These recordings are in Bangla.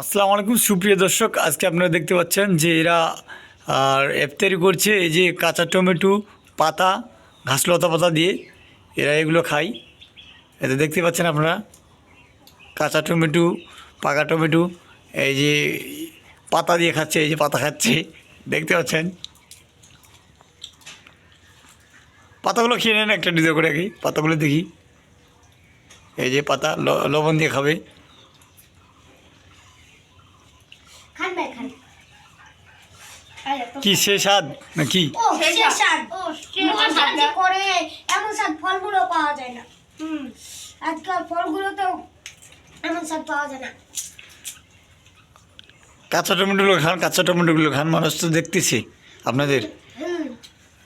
আসসালামু আলাইকুম, সুপ্রিয় দর্শক। আজকে আপনারা দেখতে পাচ্ছেন যে এরা, আর ইফতারি করছে, এই যে কাঁচা টমেটো পাতা, ঘাসলতা পাতা দিয়ে এরা এগুলো খায়। এতে দেখতে পাচ্ছেন আপনারা, কাঁচা টমেটো, পাকা টমেটো, এই যে পাতা দিয়ে খাচ্ছে, এই যে পাতা খাচ্ছে, দেখতে পাচ্ছেন? পাতাগুলো খেয়ে নেন, একটা ডিজে করে রাখি, পাতাগুলো দেখি। এই যে পাতা লবণ দিয়ে খাবে। খান ভাই খান। কি সে স্বাদ? না কি ও সেই সে স্বাদ। করে এমন স্বাদ ফলগুলো পাওয়া যায় না। হুম আজকাল ফলগুলো তো এমন স্বাদ পাওয়া যায় না। কাঁচা টমেটোগুলো খান কাঁচা টমেটোগুলো খান মানুষ তো দেখতেছি আপনাদের। হুম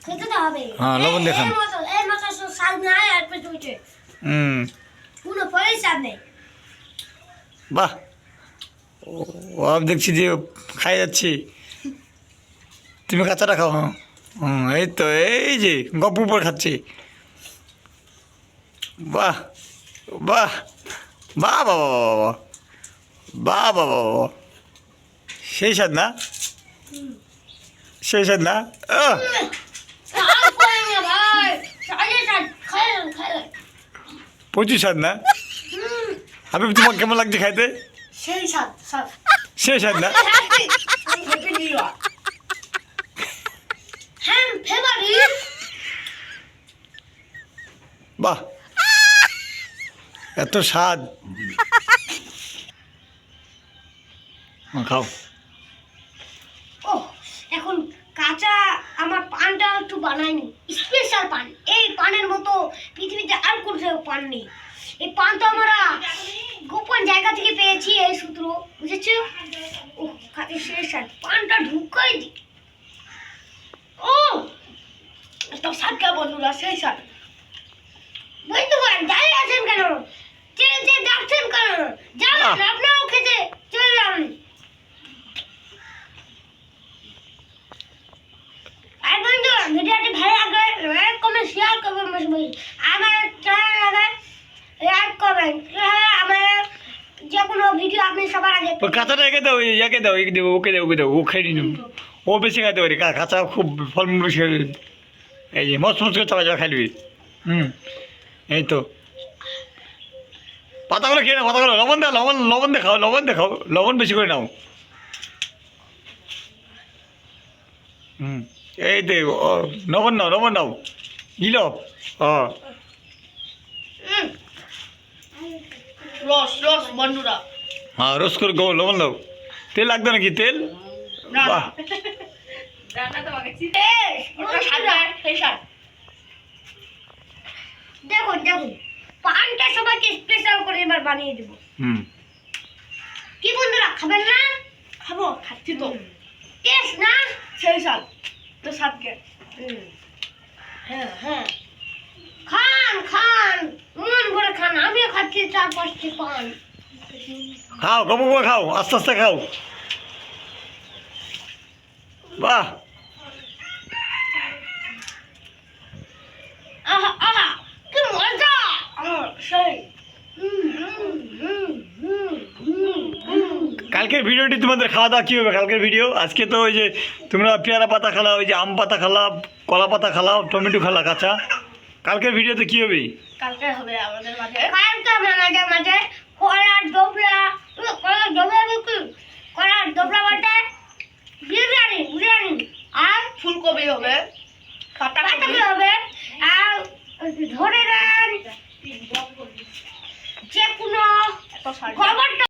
খেতে তো হবে। হ্যাঁ, লবণ দিয়ে খান। এই মতো সব স্বাদ নাই আর পেটে পেটে হুম। কোনো ফলের স্বাদ নেই। বাহ। ও- ও দেখছি যে খাই যাচ্ছি তুমি কাঁচাটা খাও হ্যাঁ এই তো এই যে গপ্প উপর খাচ্ছি বাহ বাহ বাহ বাবা বাবা বাহ বাবা বাবা সেই স্বাদ না সেই স্বাদ না প্রচুর স্বাদ না আমি তোমার কেমন লাগছে খাইতে সেই স্বাদ স্বাদ না? হ্যাঁ ফেভারিট বাহ। এত স্বাদ। খাও। ও এখন কাঁচা আমার পানটা একটু বানায়নি স্পেশাল পান। এই পানের মতো পৃথিবীতে আর কোনো পান নেই। এই পান তো আমরা গোপন জায়গা থেকে পেয়েছি এই সূত্র বুঝেছ? ও খাতে শেষ আর পানটা ঢুকাই দি। ও তো সাতটা বন্ধুরা সেই সাত। বন্ধুগণ দাঁড়িয়ে আছেন কেন? চেয়ে চেয়ে ডাকছেন কেন? আহ। আপনারাও খেতে চলে যান। আর বন্ধু ভিডিওটি ভালো লাগে লাইক কমেন্ট শেয়ার করবেন আমার লাইক করবেন আমার যে কোনো ভিডিও আপনি সবার আগে কাঁচাটা একে দাও একে দাও, একে দেবো, ওকে দাও ওকে দাও, ও খাই নি ও বেশি খাইতে পারি কাঁচা খুব ফলমূল বেশি খাই এই যে মস্ত মস্ত চাপা চাপা খাইবি হুম, এই তো। পাতাগুলো খেয়ে নাও, পাতাগুলো। লবণ দাও লবণ লবণ দেখাও লবণ দেখাও লবণ বেশি করে নাও। হুম, এই ও, লবণ নাও লবণ নাও। ইল ও হুম রস রস বন্ধুরা। হ্যাঁ রোজ করে গো লবণ দাও। তেল লাগবে নাকি তেল? না বাহ। দেখুন দেখুন পানটা সবাইকে স্পেশাল করে এবার বানিয়ে দেবো। হুম। কি বন্ধুরা খাবেন না? খাব খাচ্ছি তো। টেস্ট না? সেই সাত তো সাতকে হ্যাঁ হ্যাঁ। খান খান মন খান আমিও খাচ্ছি চার পাঁচটি পান। খাও গপ গপ খাও আস্তে আস্তে খাও। বাহ। কালকের ভিডিওটি তোমাদের খাওয়া দাওয়া কী হবে? কালকের ভিডিও? আজকে তো ওই যে তোমরা পেয়ারা পাতা খালা ওই যে আম পাতা খালা কলা পাতা খালাও টমেটো খালা কাঁচা। কালকে ভিডিওতে কি হবে? কালকে হবে আমাদের মাঠে। কলার ডোবরা। কলার ডোবরা কলার ডোবরা বিরিয়ানি বিরিয়ানি। আর ফুলকপি হবে আর ধরে নেন যে কোনো খবরটা